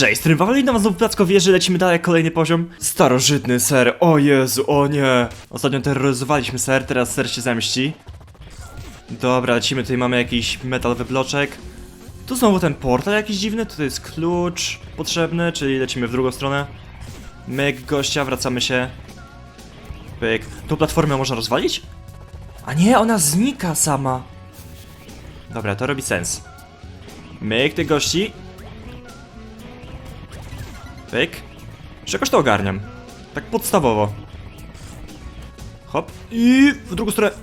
Cześć, strywali na was znowu placko wieży, lecimy dalej, kolejny poziom. Starożytny ser, o Jezu, o nie. Ostatnio terroryzowaliśmy ser, teraz ser się zemści. Dobra, lecimy, tutaj mamy jakiś metalowy bloczek. Tu znowu ten portal jakiś dziwny, tutaj jest klucz potrzebny, czyli lecimy w drugą stronę. Myk gościa, wracamy się. Pyk. Tą platformę można rozwalić? A nie, ona znika sama. Dobra, to robi sens. Myk tych gości. Pyk. Już jakoś to ogarniam. Tak podstawowo. Hop. I w drugą stronę.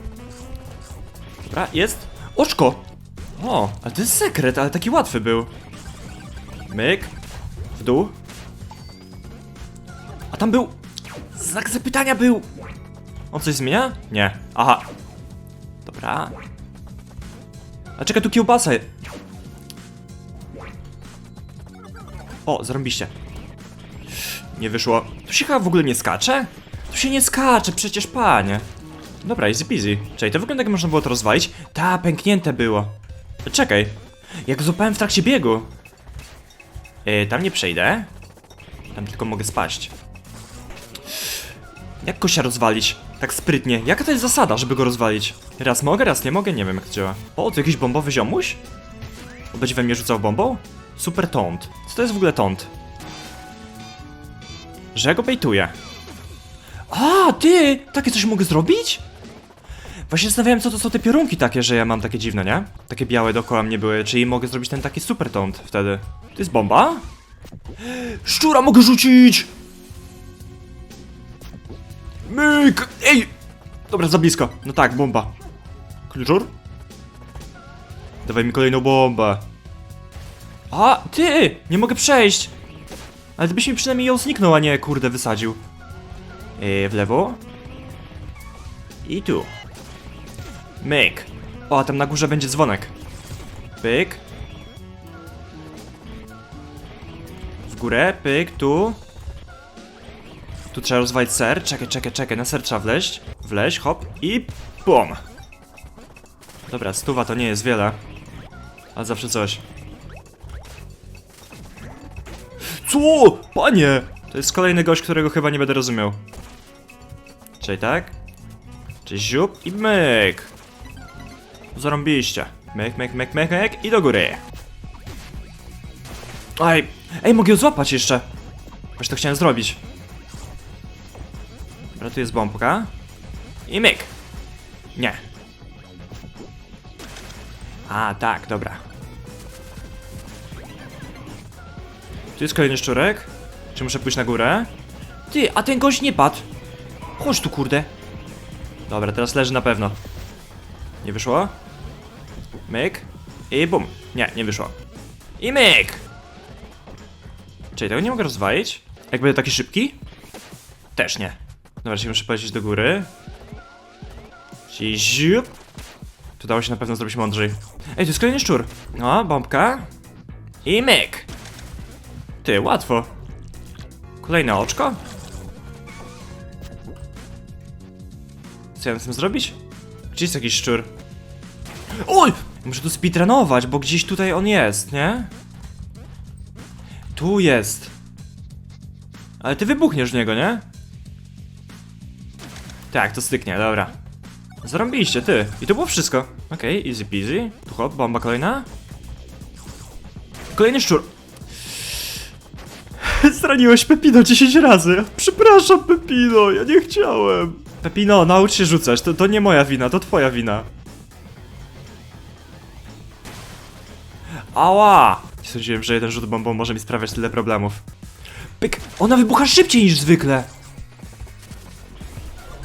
Dobra, jest. Oczko! O, ale to jest sekret, ale taki łatwy był. Myk. W dół. A tam był... Znak zapytania był... On coś zmienia? Nie. Aha. Dobra. A czekaj, tu kiełbasa. O, zarąbiście. Nie wyszło. Tu się chyba w ogóle nie skacze? Tu się nie skacze, przecież panie. Dobra, easy peasy. Czekaj, to wygląda jak można było to rozwalić. Ta, pęknięte było. Czekaj. Jak złapałem w trakcie biegu. Yy, tam nie przejdę. Tam tylko mogę spaść. Jak go się rozwalić? Tak sprytnie. Jaka to jest zasada, żeby go rozwalić? Raz mogę, raz nie mogę, nie wiem jak to działa. O, to jakiś bombowy ziomuś? On będzie we mnie rzucał bombą? Super tąd. Co to jest w ogóle tąd? Że go bejtuję. A, ty! Takie coś mogę zrobić? Właśnie zastanawiałem, co to są te piorunki takie, że ja mam takie dziwne, nie? Takie białe dookoła mnie były, czyli mogę zrobić ten taki super tąd wtedy. To jest bomba? Szczura mogę rzucić! Myk! Ej! Dobra, za blisko. No tak, bomba. Kluczur? Dawaj mi kolejną bombę. A, ty! Nie mogę przejść! Ale gdybyś mi przynajmniej ją zniknął, a nie, kurde, wysadził. Yy, w lewo. I tu. Myk. O, a tam na górze będzie dzwonek. Pyk. W górę, pyk, tu. Tu trzeba rozwalić ser. Czekaj, czekaj, czekaj, na ser trzeba wleźć. Wleź, hop i bum. Dobra, stuwa to nie jest wiele. Ale zawsze coś. Co? Panie! To jest kolejny gość, którego chyba nie będę rozumiał. Czyli tak? Czyli ziup i myk. Zarąbiście. Myk, myk, myk, myk, myk i do góry. Ej, ej, mogę ją złapać jeszcze. Właśnie to chciałem zrobić. Dobra, tu jest bombka. I myk. Nie. A, tak, dobra. Tu jest kolejny szczurek. Czy muszę pójść na górę? Ty, a ten gość nie padł. Chodź tu, kurde. Dobra, teraz leży na pewno. Nie wyszło? Myk. I bum. Nie, nie wyszło. I myk! Czyli tego nie mogę rozwalić? Jak będę taki szybki? Też nie. Dobra, czyli muszę polecieć do góry. Ziup. Tu dało się na pewno zrobić mądrzej. Ej, to jest kolejny szczur. No, bombka. I myk. Ty, łatwo. Kolejne oczko? Co ja mam z tym zrobić? Gdzie jest jakiś szczur? Oj! Muszę tu speedrunować, bo gdzieś tutaj on jest, nie? Tu jest. Ale ty wybuchniesz w niego, nie? Tak, to styknie, dobra. Zarąbiliście, ty. I to było wszystko. Okej, okay, easy peasy. Tu hop, bomba kolejna. Kolejny szczur. Zraniłeś Pepino 10 razy. Przepraszam, Pepino, ja nie chciałem. Pepino, naucz się rzucać. To, to nie moja wina, to twoja wina. Ała! Nie sądziłem, że jeden rzut bombą może mi sprawiać tyle problemów. Pyk! Ona wybucha szybciej niż zwykle!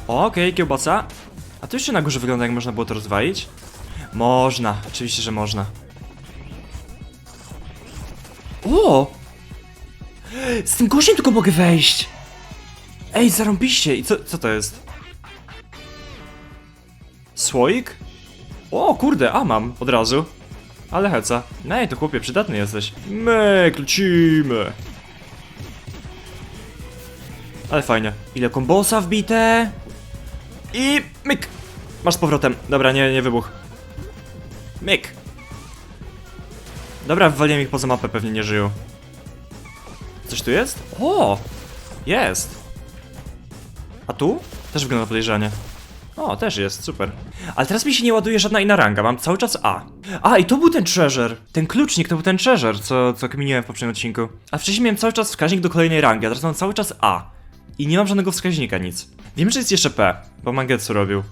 Okej, okay, kiełbasa. A to jeszcze na górze wygląda, jak można było to rozwalić? Można, oczywiście, że można. O! Z tym gościem tylko mogę wejść! Ej, zarąbiście! I co, co to jest? Słoik? O, kurde, a mam od razu. Ale heca. Nej, to chłopie, przydatny jesteś. Myk, lecimy. Ale fajnie. Ile kombosa wbite? I myk. Masz z powrotem. Dobra, nie, nie wybuch. Myk. Dobra, wywaliłem ich poza mapę, pewnie nie żyją. Coś tu jest? O! Jest! A tu? Też wygląda podejrzanie. O, też jest, super. Ale teraz mi się nie ładuje żadna inna ranga, mam cały czas A. A, i to był ten treasure. Ten klucznik to był ten treasure, co, co kminiłem w poprzednim odcinku. A wcześniej miałem cały czas wskaźnik do kolejnej rangi, a teraz mam cały czas A. I nie mam żadnego wskaźnika, nic. Wiem, że jest jeszcze P, bo Mangetsu robił.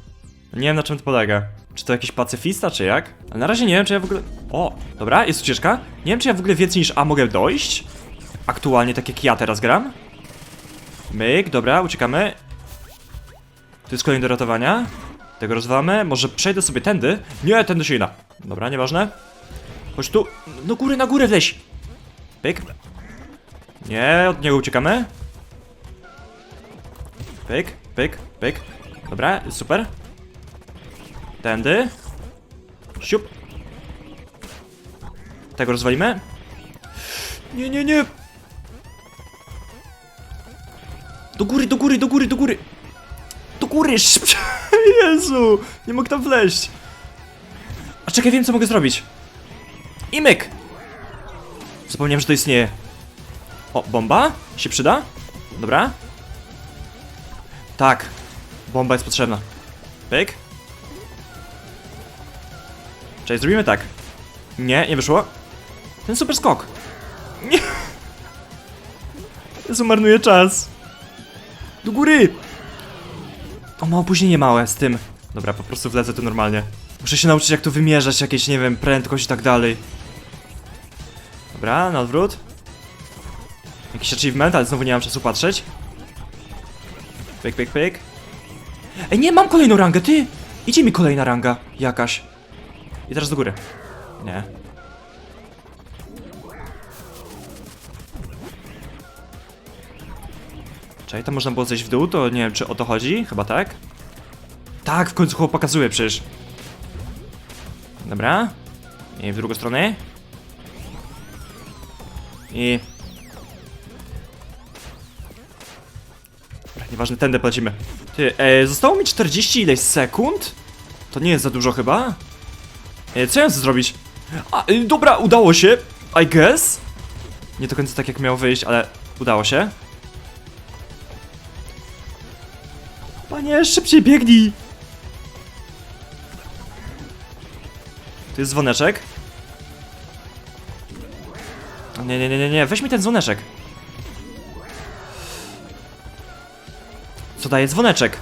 Nie wiem na czym to polega. Czy to jakiś pacyfista, czy jak? Ale na razie nie wiem, czy ja w ogóle... O, dobra, jest ucieczka. Nie wiem, czy ja w ogóle więcej niż A mogę dojść. Aktualnie, tak jak ja teraz gram. Myk, dobra, uciekamy. Tu jest kolejny do ratowania. Tego rozwalamy. Może przejdę sobie tędy? Nie, tędy się nie. Dobra, nieważne. Chodź tu. No góry, na górę wleź. Pyk. Nie, od niego uciekamy. Pyk, pyk, pyk. Dobra, super. Tędy. Siup. Tego rozwalimy. Nie, nie, nie. Do góry, do góry, do góry, do góry. Do góry, szybciej. Jezu, nie mogę tam wleźć. A czekaj, wiem co mogę zrobić. I myk. Zapomniałem, że to istnieje. O, bomba? Się przyda? Dobra. Tak. Bomba jest potrzebna. Pyk. Cześć, zrobimy tak. Nie, nie wyszło. Ten super skok. Nie. Jezu, marnuję czas. Do góry! O, ma opóźnienie małe z tym. Dobra, po prostu wlecę tu normalnie. Muszę się nauczyć jak tu wymierzać, jakieś, nie wiem, prędkość i tak dalej. Dobra, na odwrót. Jakiś achievement, ale znowu nie mam czasu patrzeć. Pyk, pyk, pyk. Ej, nie, mam kolejną rangę, ty! Idzie mi kolejna ranga, jakaś. I teraz do góry. Nie. Czekaj, to można było zejść w dół, to nie wiem, czy o to chodzi? Chyba tak? Tak, w końcu chłop pokazuje przecież. Dobra. I w drugą stronę. I... Nieważne, tędy polecimy. Ty, e, zostało mi 40 ileś sekund? To nie jest za dużo chyba? E, co ja chcę zrobić? A, y, dobra, udało się, I guess. Nie do końca tak jak miało wyjść, ale udało się. Panie, szybciej biegnij! Tu jest dzwoneczek. Nie, nie, nie, nie, nie, weź mi ten dzwoneczek. Co daje dzwoneczek?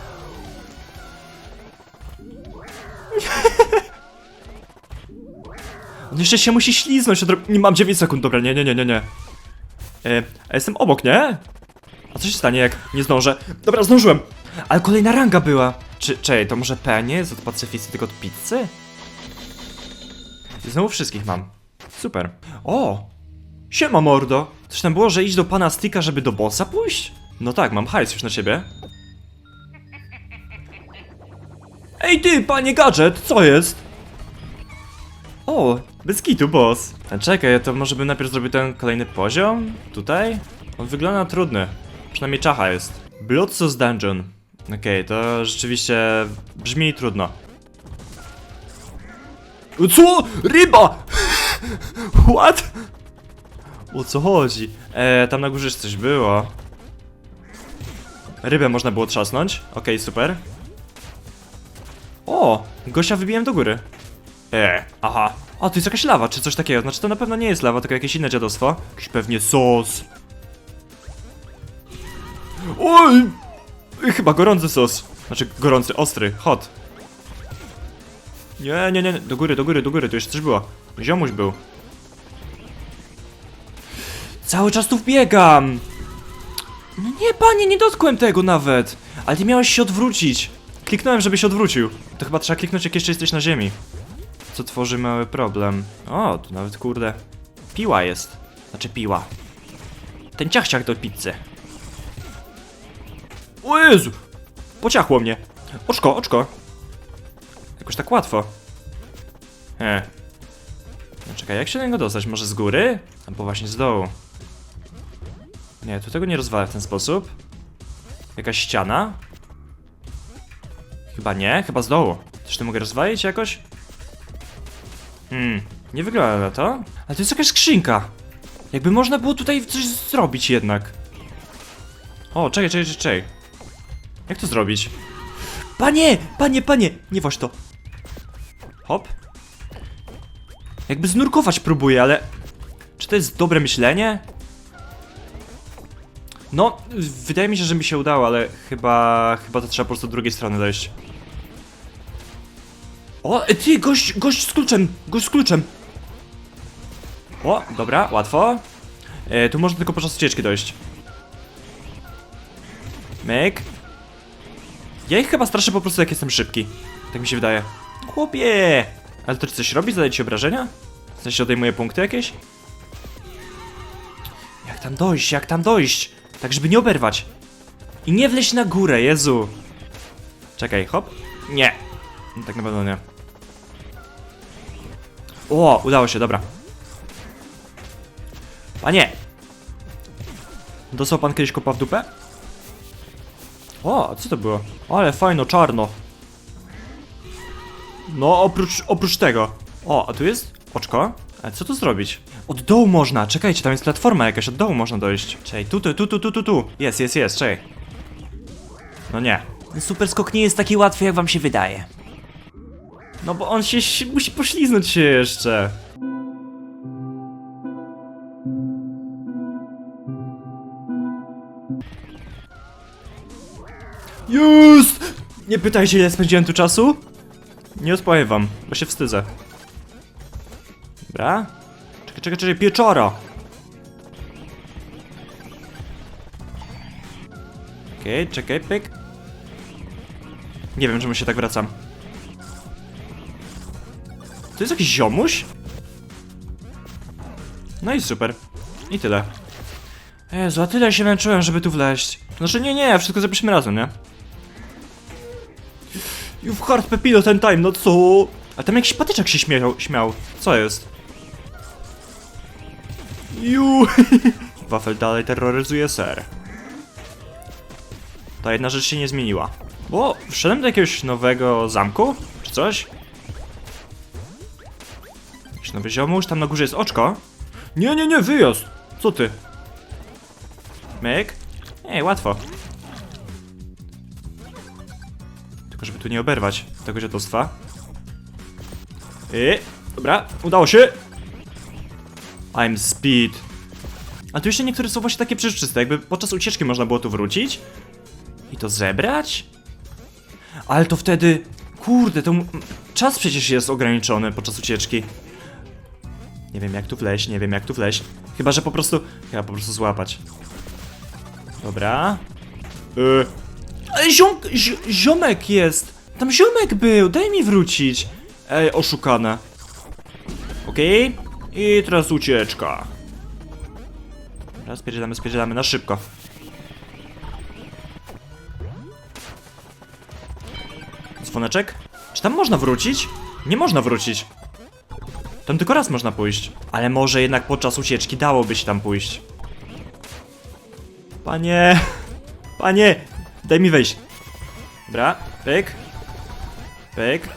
On jeszcze się musi śliznąć. Nie mam 9 sekund, dobra, nie, nie, nie, nie, nie. E, a jestem obok, nie? A co się stanie, jak nie zdążę? Dobra, zdążyłem! Ale kolejna ranga była! Czy, czekaj, to może P nie jest od pacyfisty, tylko od pizzy? Znowu wszystkich mam. Super. O! Siema, mordo! Coś tam było, że iść do pana Stika, żeby do bossa pójść? No tak, mam hajs już na ciebie. Ej ty, panie gadżet, co jest? O, bez kitu, boss. A czekaj, to może bym najpierw zrobił ten kolejny poziom? Tutaj? On wygląda trudny. Przynajmniej czacha jest. Blood Dungeon. Okej, to rzeczywiście brzmi trudno. Co? Ryba! What? O co chodzi? E, tam na górze coś było. Rybę można było trzasnąć. Okej, super. O! Gosia wybiłem do góry. E, aha. O, tu jest jakaś lawa, czy coś takiego. Znaczy to na pewno nie jest lawa, tylko jakieś inne dziadostwo. Jakiś pewnie sos. Oj! Chyba gorący sos. Znaczy gorący, ostry, hot. Nie, nie, nie, do góry, do góry, do góry, tu jeszcze coś było. Ziomuś był. Cały czas tu wbiegam! No nie, panie, nie dotkłem tego nawet! Ale ty miałeś się odwrócić. Kliknąłem, żeby się odwrócił. To chyba trzeba kliknąć, jak jeszcze jesteś na ziemi. Co tworzy mały problem. O, tu nawet kurde. Piła jest. Znaczy piła. Ten ciachciach do pizzy. O! Pociachło mnie. Oczko, oczko. Jakoś tak łatwo. He. No czekaj, jak się do niego dostać? Może z góry? Albo właśnie z dołu. Nie, tu tego nie rozwalę w ten sposób. Jakaś ściana? Chyba nie, chyba z dołu. Też to mogę rozwalić jakoś? Hmm, nie wygląda na to. Ale to jest jakaś skrzynka. Jakby można było tutaj coś zrobić jednak. O, czekaj, czekaj, czekaj. Jak to zrobić? Panie, panie, panie, nie właśnie to. Hop. Jakby znurkować próbuję, ale... Czy to jest dobre myślenie? No, wydaje mi się, że mi się udało, ale chyba... Chyba to trzeba po prostu od drugiej strony dojść. O, e, ty, gość, gość z kluczem, gość z kluczem. O, dobra, łatwo. E, tu można tylko podczas ucieczki dojść. Myk. Ja ich chyba straszę po prostu jak jestem szybki. Tak mi się wydaje. Chłopie! Ale to czy coś robi? Zadaje ci obrażenia? W sensie odejmuje punkty jakieś? Jak tam dojść? Jak tam dojść? Tak, żeby nie oberwać. I nie wleźć na górę, Jezu. Czekaj, hop. Nie. No, tak na pewno nie. O, udało się, dobra. Panie! Dostał pan kiedyś kopa w dupę? O, co to było? Ale fajno, czarno. No, oprócz, oprócz tego. O, a tu jest oczko. A co tu zrobić? Od dołu można, czekajcie, tam jest platforma jakaś, od dołu można dojść. Czekaj, tu, tu, tu, tu, tu, tu, tu. Jest, jest, jest, czekaj. No nie. Super skok nie jest taki łatwy, jak wam się wydaje. No bo on się, się musi pośliznąć się jeszcze. Jest! Nie pytajcie ile spędziłem tu czasu. Nie odpowiem wam, bo się wstydzę. Dobra. Czekaj, czekaj, czekaj, pieczara. Okej, czekaj, pyk. Nie wiem, czemu się tak wracam. To jest jakiś ziomuś? No i super. I tyle. Jezu, a tyle się męczyłem, żeby tu wleźć. Znaczy nie, nie, wszystko zapiszmy razem, nie? You've hard pepino ten time, no co? A tam jakiś patyczek się śmiał, śmiał. Co jest? Ju. Wafel dalej terroryzuje ser. Ta jedna rzecz się nie zmieniła. Bo wszedłem do jakiegoś nowego zamku? Czy coś? Jakiś nowy ziomuś, tam na górze jest oczko. Nie, nie, nie, wyjazd! Co ty? Myk? Ej, łatwo. Żeby tu nie oberwać tego dziadostwa. I, dobra, udało się! I'm speed. A tu jeszcze niektóre są właśnie takie przezroczyste, jakby podczas ucieczki można było tu wrócić i to zebrać? Ale to wtedy, kurde, to czas przecież jest ograniczony podczas ucieczki. Nie wiem jak tu wleźć, nie wiem jak tu wleźć. Chyba, że po prostu, chyba po prostu złapać. Dobra. Yy. Ej, ziom, zi- ziomek jest! Tam ziomek był, daj mi wrócić. Ej, oszukane. Okej. I teraz ucieczka. Dobra, spierdzielamy, spierdzielamy, na szybko. Dzwoneczek? Czy tam można wrócić? Nie można wrócić. Tam tylko raz można pójść. Ale może jednak podczas ucieczki dałoby się tam pójść. Panie! Panie! Daj mi wejść. Dobra, pyk. Pyk.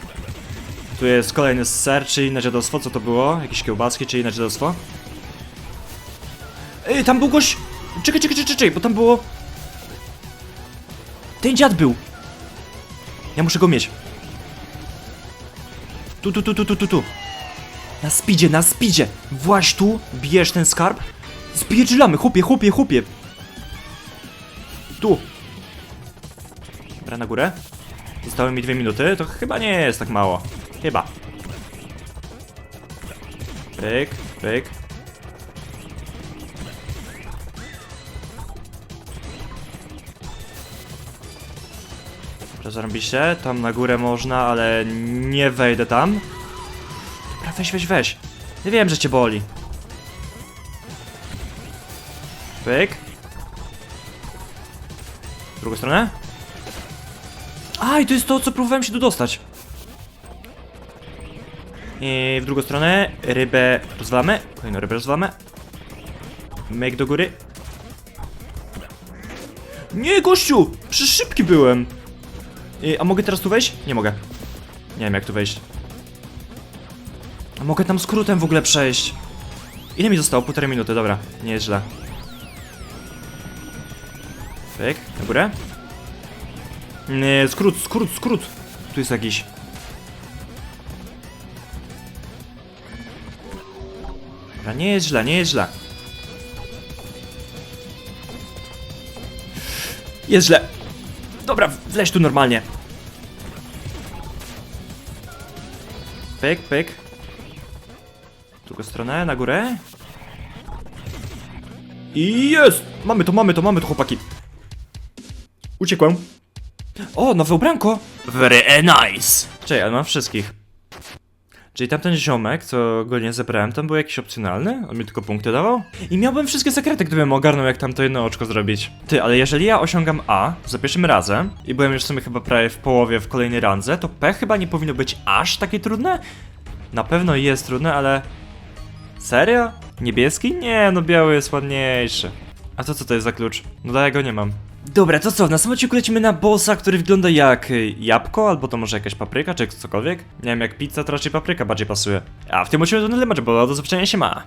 Tu jest kolejny ser, czy inne dziadostwo, co to było? Jakieś kiełbaski, czy inne dziadostwo? Ej, tam był gość! Czekaj, czekaj, czekaj, czekaj, bo tam było... Ten dziad był! Ja muszę go mieć. Tu, tu, tu, tu, tu, tu, tu. Na speedzie, na speedzie! Właź tu, bierz ten skarb. Spierdzielamy, chłopie, chłopie, chłopie. Tu. Na górę. Zostały mi dwie minuty, to chyba nie jest tak mało. Chyba. Pyk, pyk. Dobra, zarobiście. Tam na górę można, ale nie wejdę tam. Dobra, weź, weź, weź. Ja wiem, że cię boli. Pyk. W drugą stronę? A, i to jest to, co próbowałem się tu dostać. I w drugą stronę rybę rozwalamy. Kolejną rybę rozwalamy. Make do góry. Nie, gościu! Przecież szybki byłem. I, a mogę teraz tu wejść? Nie mogę. Nie wiem jak tu wejść. A mogę tam skrótem w ogóle przejść. Ile mi zostało? Półtorej minuty, dobra. Nie jest źle. Pyk, na górę. Nie, skrót, skrót, skrót. Tu jest jakiś. Dobra, nie jest źle, nie jest źle. Jest źle. Dobra, wleź tu normalnie. Pyk, pyk. W drugą stronę, na górę. I jest! Mamy to, mamy to, mamy to, chłopaki. Uciekłem. O, nowe ubranko! Very nice. Czekaj, ale mam wszystkich. Czyli tamten ziomek, co go nie zebrałem, tam był jakiś opcjonalny? On mi tylko punkty dawał? I miałbym wszystkie sekrety, gdybym ogarnął, jak tam to jedno oczko zrobić. Ty, ale jeżeli ja osiągam A za pierwszym razem i byłem już w sumie chyba prawie w połowie w kolejnej randze, to P chyba nie powinno być aż takie trudne? Na pewno jest trudne, ale... Serio? Niebieski? Nie, no biały jest ładniejszy. A to co to jest za klucz? No da, ja go nie mam. Dobra, to co? W następnym odcinku lecimy na bossa, który wygląda jak y, jabłko, albo to może jakaś papryka, czy cokolwiek. Nie wiem, jak pizza, to raczej papryka bardziej pasuje. A w tym odcinku to tyle, bo do zobaczenia się ma.